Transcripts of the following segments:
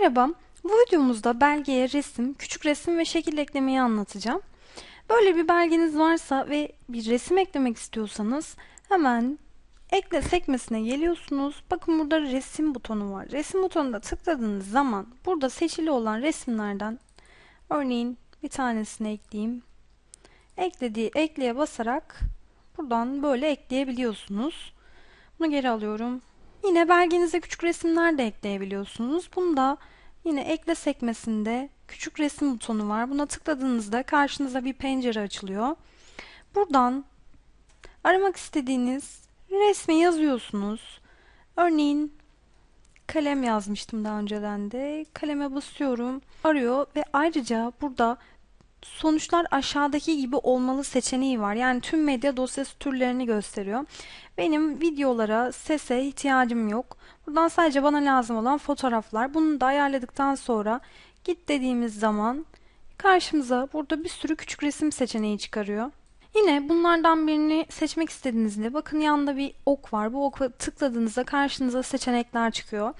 Merhaba, bu videomuzda belgeye resim, küçük resim ve şekil eklemeyi anlatacağım. Böyle bir belgeniz varsa ve bir resim eklemek istiyorsanız hemen ekle sekmesine geliyorsunuz. Bakın burada resim butonu var. Resim butonuna tıkladığınız zaman burada seçili olan resimlerden örneğin bir tanesini ekleyeyim. Eklediği ekleye basarak buradan böyle ekleyebiliyorsunuz. Bunu geri alıyorum. Yine belgenize küçük resimler de ekleyebiliyorsunuz. Bunda yine ekle sekmesinde küçük resim butonu var. Buna tıkladığınızda karşınıza bir pencere açılıyor. Buradan aramak istediğiniz resmi yazıyorsunuz. Örneğin kalem yazmıştım daha önceden de. Kaleme basıyorum. Arıyor ve ayrıca burada sonuçlar aşağıdaki gibi olmalı seçeneği var. Yani tüm medya dosyası türlerini gösteriyor. Benim videolara, sese ihtiyacım yok. Buradan sadece bana lazım olan fotoğraflar. Bunu da ayarladıktan sonra git dediğimiz zaman karşımıza burada bir sürü küçük resim seçeneği çıkarıyor. Yine bunlardan birini seçmek istediğinizde bakın yanında bir ok var. Bu oku tıkladığınızda karşınıza seçenekler çıkıyor.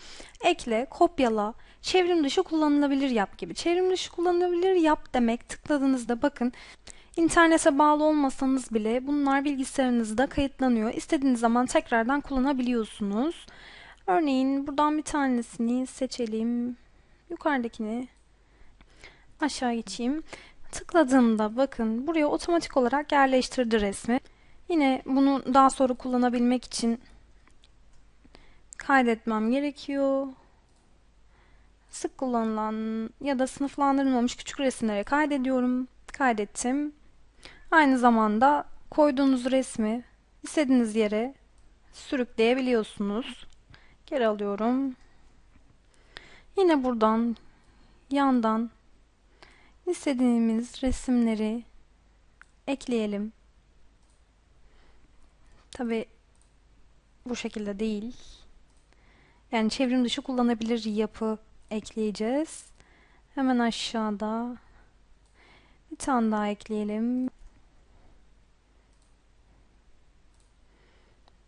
Ekle, kopyala, çevrim dışı kullanılabilir yap gibi. Çevrim dışı kullanılabilir yap demek tıkladığınızda bakın internete bağlı olmasanız bile bunlar bilgisayarınızda kayıtlanıyor. İstediğiniz zaman tekrardan kullanabiliyorsunuz. Örneğin buradan bir tanesini seçelim. Yukarıdakini aşağı geçeyim. Tıkladığımda bakın buraya otomatik olarak yerleştirdi resmi. Yine bunu daha sonra kullanabilmek için kaydetmem gerekiyor. Sık kullanılan ya da sınıflandırılmamış küçük resimlere kaydediyorum. Kaydettim. Aynı zamanda koyduğunuz resmi istediğiniz yere sürükleyebiliyorsunuz. Geri alıyorum. Yine buradan yandan istediğimiz resimleri ekleyelim. Tabi bu şekilde değil. Yani çevrim dışı kullanabilir yapı ekleyeceğiz. Hemen aşağıda bir tane daha ekleyelim.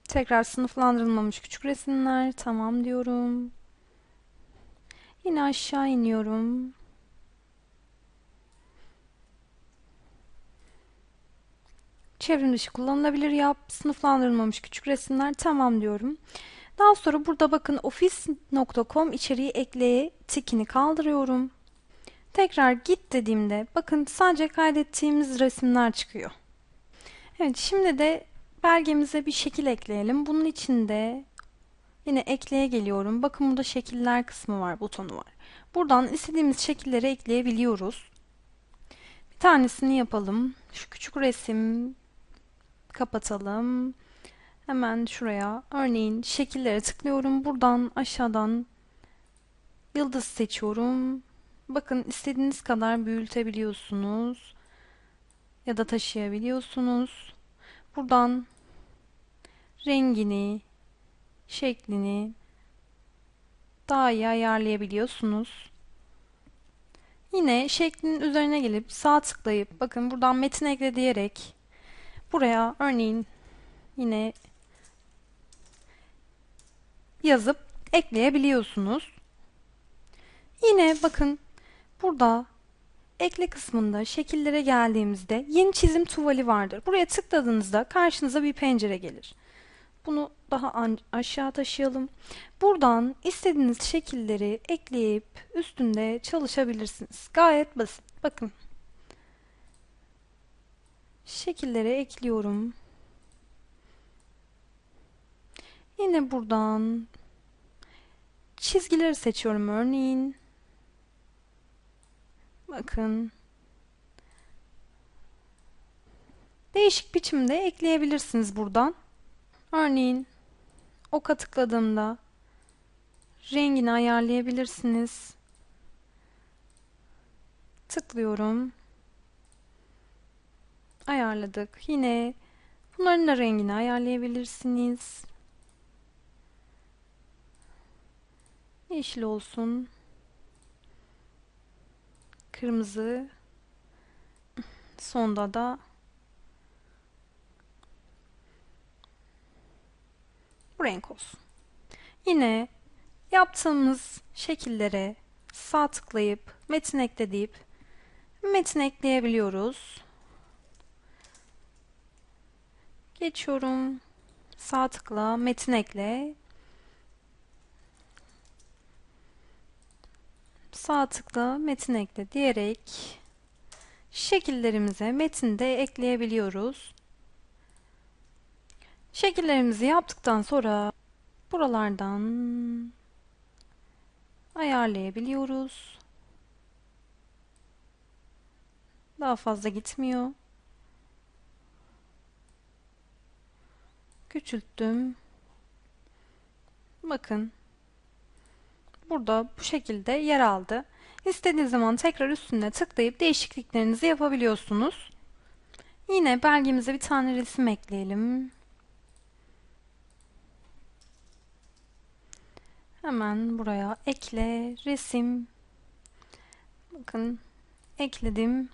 Tekrar sınıflandırılmamış küçük resimler. Tamam diyorum. Yine aşağı iniyorum. Çevrim dışı kullanılabilir yap. Sınıflandırılmamış küçük resimler. Tamam diyorum. Daha sonra burada bakın office.com içeriği ekleye tikini kaldırıyorum. Tekrar git dediğimde bakın sadece kaydettiğimiz resimler çıkıyor. Evet şimdi de belgemize bir şekil ekleyelim. Bunun için de yine ekleye geliyorum. Bakın burada şekiller kısmı var, butonu var. Buradan istediğimiz şekilleri ekleyebiliyoruz. Bir tanesini yapalım. Şu küçük resim kapatalım. Hemen şuraya örneğin şekillere tıklıyorum. Buradan aşağıdan yıldız seçiyorum. Bakın istediğiniz kadar büyütebiliyorsunuz. Ya da taşıyabiliyorsunuz. Buradan rengini, şeklini daha iyi ayarlayabiliyorsunuz. Yine şeklin üzerine gelip sağ tıklayıp bakın buradan metin ekle diyerek buraya örneğin yine yazıp ekleyebiliyorsunuz. Yine bakın burada ekle kısmında şekillere geldiğimizde yeni çizim tuvali vardır. Buraya tıkladığınızda karşınıza bir pencere gelir. Bunu daha aşağı taşıyalım. Buradan istediğiniz şekilleri ekleyip üstünde çalışabilirsiniz. Gayet basit. Bakın. Şekilleri ekliyorum. Yine buradan çizgileri seçiyorum örneğin. Bakın. Değişik biçimde ekleyebilirsiniz buradan. Örneğin oka tıkladığımda rengini ayarlayabilirsiniz. Tıklıyorum. Ayarladık. Yine bunların da rengini ayarlayabilirsiniz. Yeşil olsun. Kırmızı. Sonda da bu renk olsun. Yine yaptığımız şekillere sağ tıklayıp metin ekle deyip metin ekleyebiliyoruz. Geçiyorum. Sağ tıkla metin ekle. Sağ tıkla metin ekle diyerek şekillerimize metin de ekleyebiliyoruz. Şekillerimizi yaptıktan sonra buralardan ayarlayabiliyoruz. Daha fazla gitmiyor. Küçülttüm. Bakın. Burada bu şekilde yer aldı. İstediğiniz zaman tekrar üstüne tıklayıp değişikliklerinizi yapabiliyorsunuz. Yine belgemize bir tane resim ekleyelim. Hemen buraya ekle, resim. Bakın ekledim.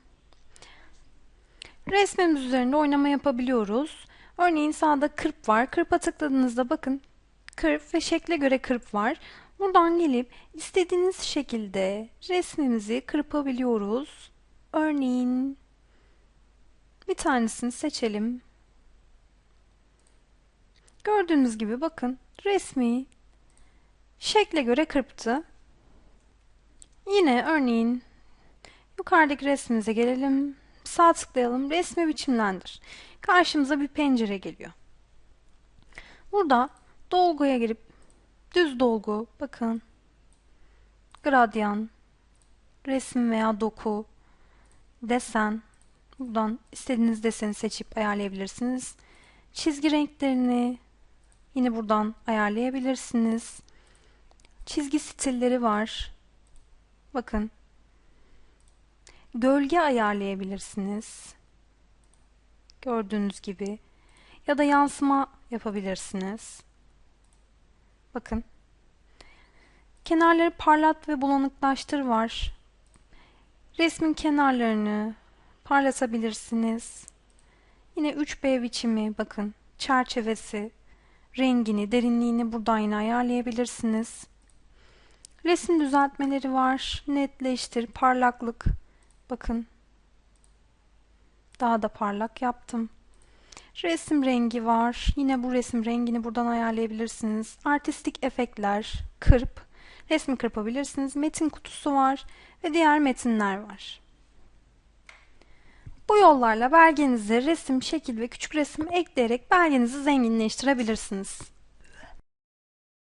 Resmimiz üzerinde oynama yapabiliyoruz. Örneğin sağda kırp var. Kırpa tıkladığınızda bakın kırp ve şekle göre kırp var. Buradan gelip istediğiniz şekilde resmimizi kırpabiliyoruz. Örneğin bir tanesini seçelim. Gördüğünüz gibi bakın resmi şekle göre kırptı. Yine örneğin yukarıdaki resmimize gelelim. Sağ tıklayalım. Resmi biçimlendir. Karşımıza bir pencere geliyor. Burada dolguya girip düz dolgu bakın gradyan resim veya doku desen buradan istediğiniz deseni seçip ayarlayabilirsiniz. Çizgi renklerini yine buradan ayarlayabilirsiniz. Çizgi stilleri var. Bakın. Gölge ayarlayabilirsiniz. Gördüğünüz gibi. Ya da yansıma yapabilirsiniz. Bakın. Kenarları parlat ve bulanıklaştır var. Resmin kenarlarını parlatabilirsiniz. Yine 3B biçimi bakın. Çerçevesi, rengini, derinliğini buradan yine ayarlayabilirsiniz. Resim düzeltmeleri var. Netleştir, parlaklık. Bakın. Daha da parlak yaptım. Resim rengi var. Yine bu resim rengini buradan ayarlayabilirsiniz. Artistik efektler, kırp, resmi kırpabilirsiniz. Metin kutusu var ve diğer metinler var. Bu yollarla belgenize resim, şekil ve küçük resim ekleyerek belgenizi zenginleştirebilirsiniz.